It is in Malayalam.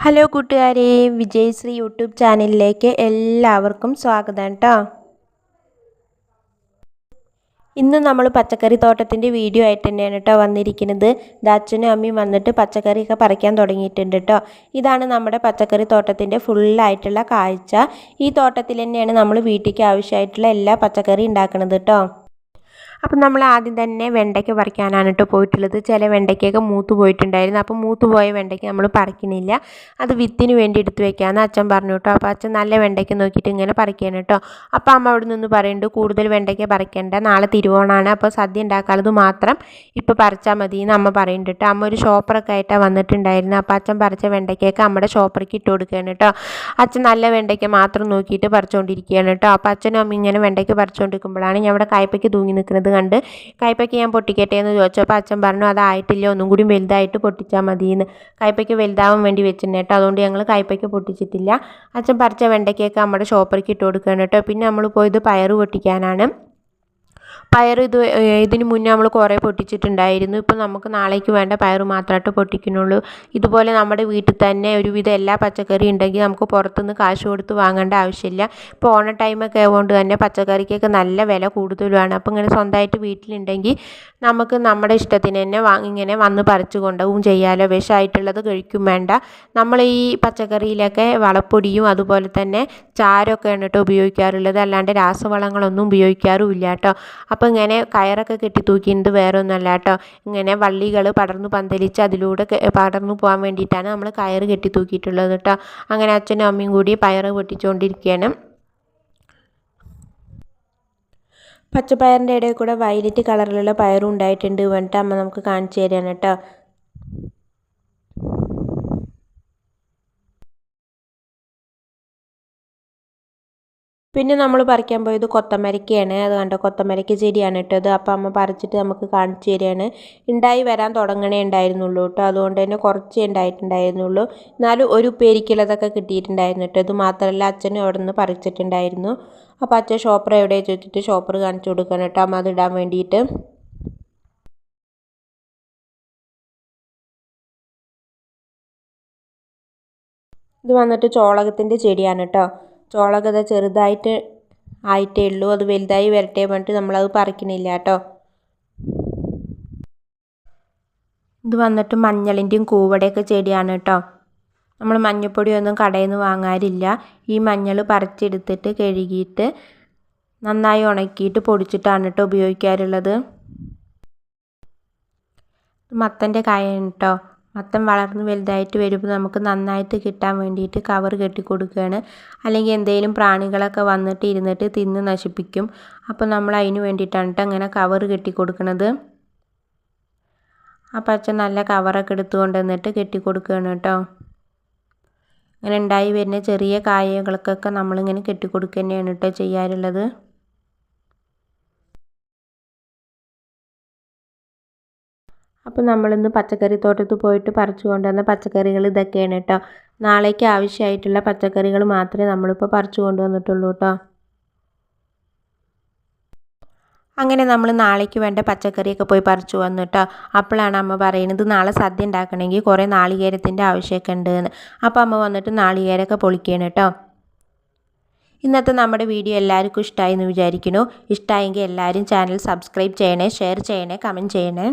ഹലോ കൂട്ടുകാരെ വിജയശ്രീ യൂട്യൂബ് ചാനലിലേക്ക് എല്ലാവർക്കും സ്വാഗതം കേട്ടോ ഇന്ന് നമ്മൾ പച്ചക്കറി തോട്ടത്തിന്റെ വീഡിയോ ആയിട്ട് തന്നെയാണ് കേട്ടോ വന്നിരിക്കുന്നത്. ദാച്ചനും അമ്മയും വന്നിട്ട് പച്ചക്കറിയൊക്കെ പറിക്കാൻ തുടങ്ങിയിട്ടുണ്ട് കേട്ടോ ഇതാണ് നമ്മുടെ പച്ചക്കറി തോട്ടത്തിന്റെ ഫുള്ളായിട്ടുള്ള കാഴ്ച. ഈ തോട്ടത്തിൽ തന്നെയാണ് നമ്മൾ വീട്ടിലേക്ക് ആവശ്യമായിട്ടുള്ള എല്ലാ പച്ചക്കറി ഉണ്ടാക്കുന്നത് കേട്ടോ അപ്പം നമ്മൾ ആദ്യം തന്നെ വെണ്ടയ്ക്ക പറിക്കാനാണ് കേട്ടോ പോയിട്ടുള്ളത്. ചില വെണ്ടയ്ക്കൊക്കെ മൂത്ത് പോയിട്ടുണ്ടായിരുന്നു. അപ്പം മൂത്ത് പോയ വെണ്ടയ്ക്ക നമ്മൾ പറിക്കണില്ല. അത് വിത്തിന് വേണ്ടി എടുത്ത് വെക്കാമെന്ന് അച്ഛൻ പറഞ്ഞു കേട്ടോ. അപ്പോൾ അച്ഛൻ നല്ല വെണ്ടയ്ക്ക നോക്കിയിട്ട് ഇങ്ങനെ പറിക്കാൻ കേട്ടോ. അപ്പോൾ അമ്മ അവിടെ നിന്ന് പറയുന്നുണ്ട് കൂടുതൽ വെണ്ടയ്ക്ക പറിക്കേണ്ട. നാളെ തിരുവോണമാണ് അപ്പോൾ സദ്യ ഉണ്ടാക്കാനുള്ളത് മാത്രം ഇപ്പോൾ പറിച്ചാൽ മതി എന്ന് അമ്മ പറയുന്നുണ്ട് കേട്ടോ. അമ്മ ഒരു ഷോപ്പറൊക്കെ ആയിട്ടാണ് വന്നിട്ടുണ്ടായിരുന്നു അപ്പോൾ അച്ഛൻ പറിച്ച വെണ്ടയ്ക്കൊക്കെ അമ്മയുടെ ഷോപ്പറേക്ക് ഇട്ട് കൊടുക്കുകയാണ് കേട്ടോ. അച്ഛൻ നല്ല വെണ്ടയ്ക്ക മാത്രം നോക്കിയിട്ട് പറിച്ചുകൊണ്ടിരിക്കുകയാണ് കേട്ടോ. അപ്പോൾ അച്ഛനും അമ്മ ഇങ്ങനെ വെണ്ടയ്ക്ക പറിച്ചുകൊണ്ടിരിക്കുമ്പോഴാണ് ഞാൻ അവിടെ കായ്പയ്ക്ക് തൂങ്ങി നിൽക്കുന്നത് കണ്ട് കൈപ്പയ്ക്ക് ഞാൻ പൊട്ടിക്കട്ടെ എന്ന് ചോദിച്ചപ്പോൾ അച്ഛൻ പറഞ്ഞു അതായിട്ടില്ല ഒന്നും കൂടി വലുതായിട്ട് പൊട്ടിച്ചാൽ മതിയെന്ന്. കൈപ്പയ്ക്ക് വലുതാവാൻ വേണ്ടി വെച്ചിട്ടുണ്ട് അതുകൊണ്ട് ഞങ്ങൾ കൈപ്പയ്ക്ക് പൊട്ടിച്ചിട്ടില്ല. അച്ഛൻ പറിച്ച വെണ്ടയ്ക്കൊക്കെ നമ്മുടെ ഷോപ്പറിക്ക് ഇട്ട് കൊടുക്കുകയാണ് കേട്ടോ. പിന്നെ നമ്മൾ പോയത് പയറ് പൊട്ടിക്കാനാണ്. പയർ ഇത് ഇതിന് മുന്നേ നമ്മൾ കുറേ പൊട്ടിച്ചിട്ടുണ്ടായിരുന്നു. ഇപ്പോൾ നമുക്ക് നാളേക്ക് വേണ്ട പയർ മാത്രമായിട്ട് പൊട്ടിക്കുന്നുള്ളൂ. ഇതുപോലെ നമ്മുടെ വീട്ടിൽ തന്നെ ഒരുവിധം എല്ലാ പച്ചക്കറി ഉണ്ടെങ്കിൽ നമുക്ക് പുറത്തുനിന്ന് കാശ് കൊടുത്ത് വാങ്ങേണ്ട ആവശ്യമില്ല. ഇപ്പോൾ ഓണ ടൈമൊക്കെ ആയതുകൊണ്ട് തന്നെ പച്ചക്കറിക്കൊക്കെ നല്ല വില കൂടുതലുമാണ്. അപ്പോൾ ഇങ്ങനെ സ്വന്തമായിട്ട് വീട്ടിലുണ്ടെങ്കിൽ നമുക്ക് നമ്മുടെ ഇഷ്ടത്തിന് തന്നെ ഇങ്ങനെ വന്ന് പറിച്ചു കൊണ്ടുപോകും ചെയ്യാമല്ലോ വിഷമായിട്ടുള്ളത് കഴിക്കും വേണ്ട. നമ്മൾ ഈ പച്ചക്കറിയിലൊക്കെ വളപ്പൊടിയും അതുപോലെ തന്നെ ചാരമൊക്കെയാണ് കേട്ടോ ഉപയോഗിക്കാറുള്ളത്. അല്ലാണ്ട് രാസവളങ്ങളൊന്നും ഉപയോഗിക്കാറുമില്ല കേട്ടോ. അപ്പോൾ ഇങ്ങനെ കയറൊക്കെ കെട്ടി തൂക്കിയിട്ട് വേറെ ഒന്നുമല്ല കേട്ടോ. ഇങ്ങനെ വള്ളികൾ പടർന്നു പന്തലിച്ച് അതിലൂടെ പടർന്നു പോകാൻ വേണ്ടിയിട്ടാണ് നമ്മൾ കയറ് കെട്ടി തൂക്കിയിട്ടുള്ളത് കേട്ടോ. അങ്ങനെ അച്ഛനും അമ്മയും കൂടി പയറ് പൊട്ടിച്ചുകൊണ്ടിരിക്കുകയാണ് പച്ചപ്പയറിന്റെ ഇടയിൽ കൂടെ വയലറ്റ് കളറിലുള്ള പയറും ഉണ്ടായിട്ടുണ്ട് വേണ്ടിട്ട് അമ്മ നമുക്ക് കാണിച്ചു തരാണ് കേട്ടോ. പിന്നെ നമ്മൾ പറിക്കാൻ പോയത് കൊത്തമരക്കയാണ്. അത് കണ്ടോ? കൊത്തമരക്ക ചെടിയാണ് ഇട്ടത്. അപ്പോൾ അമ്മ പറിച്ചിട്ട് നമുക്ക് കാണിച്ചു തരികയാണ്. ഉണ്ടായി വരാൻ തുടങ്ങണേ ഉണ്ടായിരുന്നുള്ളൂ കേട്ടോ. അതുകൊണ്ട് തന്നെ കുറച്ചേ ഉണ്ടായിട്ടുണ്ടായിരുന്നുള്ളൂ. എന്നാലും ഒരു പേരിക്കുള്ളതൊക്കെ കിട്ടിയിട്ടുണ്ടായിരുന്നു കേട്ടോ. ഇത് മാത്രമല്ല അച്ഛനും അവിടെ നിന്ന് പറിച്ചിട്ടുണ്ടായിരുന്നു. അപ്പോൾ അച്ഛൻ ഷോപ്പർ എവിടെ ചോദിച്ചിട്ട് ഷോപ്പർ കാണിച്ചു കൊടുക്കണം കേട്ടോ. അമ്മ അതിടാൻ വേണ്ടിയിട്ട്. ഇത് വന്നിട്ട് ചോളകത്തിന്റെ ചെടിയാണ് കേട്ടോ. ചോളകത ചെറുതായിട്ട് ആയിട്ടേ ഉള്ളൂ. അത് വലുതായി വരട്ടെ പറഞ്ഞിട്ട് നമ്മളത് പറിക്കണില്ല കേട്ടോ. ഇത് വന്നിട്ട് മഞ്ഞളിന്റെയും കൂവടയൊക്കെ ചെടിയാണ് കേട്ടോ. നമ്മൾ മഞ്ഞൾപ്പൊടിയൊന്നും കടയിൽ നിന്ന് വാങ്ങാറില്ല. ഈ മഞ്ഞൾ പറിച്ചെടുത്തിട്ട് കഴുകിയിട്ട് നന്നായി ഉണക്കിയിട്ട് പൊടിച്ചിട്ടാണ് കേട്ടോ ഉപയോഗിക്കാറുള്ളത്. മത്തന്റെ കായ കേട്ടോ. മത്തൻ വളർന്ന് വലുതായിട്ട് വരുമ്പോൾ നമുക്ക് നന്നായിട്ട് കിട്ടാൻ വേണ്ടിയിട്ട് കവർ കെട്ടി കൊടുക്കുകയാണ് അല്ലെങ്കിൽ എന്തെങ്കിലും പ്രാണികളൊക്കെ വന്നിട്ട് ഇരുന്നിട്ട് തിന്ന് നശിപ്പിക്കും. അപ്പോൾ നമ്മൾ അതിന് വേണ്ടിയിട്ടാണ് കേട്ടോ അങ്ങനെ കവർ കെട്ടി കൊടുക്കുന്നത് ആ പച്ച നല്ല കവറൊക്കെ എടുത്തു കൊണ്ടുവന്നിട്ട് കെട്ടി കൊടുക്കുകയാണ് കേട്ടോ അങ്ങനെ ഉണ്ടായി വരുന്ന ചെറിയ കായകൾക്കൊക്കെ നമ്മളിങ്ങനെ കെട്ടി കൊടുക്കുക തന്നെയാണ് കേട്ടോ ചെയ്യാറുള്ളത്. അപ്പോൾ നമ്മളിന്ന് പച്ചക്കറി തോട്ടത്തിൽ പോയിട്ട് പറിച്ചു കൊണ്ടുവന്ന പച്ചക്കറികൾ ഇതൊക്കെയാണ് കേട്ടോ. നാളേക്ക് ആവശ്യമായിട്ടുള്ള പച്ചക്കറികൾ മാത്രമേ നമ്മളിപ്പോൾ പറിച്ചു കൊണ്ടുവന്നിട്ടുള്ളൂ കേട്ടോ. അങ്ങനെ നമ്മൾ നാളേക്ക് വേണ്ട പച്ചക്കറിയൊക്കെ പോയി പറിച്ചു വന്നു കേട്ടോ. അപ്പോഴാണ് അമ്മ പറയുന്നത് നാളെ സദ്യ ഉണ്ടാക്കണമെങ്കിൽ കുറേ നാളികേരത്തിന്റെ ആവശ്യമൊക്കെ ഉണ്ട് എന്ന്. അപ്പോൾ അമ്മ വന്നിട്ട് നാളികേരമൊക്കെ പൊളിക്കുകയാണ് കേട്ടോ. ഇന്നത്തെ നമ്മുടെ വീഡിയോ എല്ലാവർക്കും ഇഷ്ടമായി എന്ന് വിചാരിക്കുന്നു. ഇഷ്ടമായെങ്കിൽ എല്ലാവരും ചാനൽ സബ്സ്ക്രൈബ് ചെയ്യണേ ഷെയർ ചെയ്യണേ കമന്റ് ചെയ്യണേ.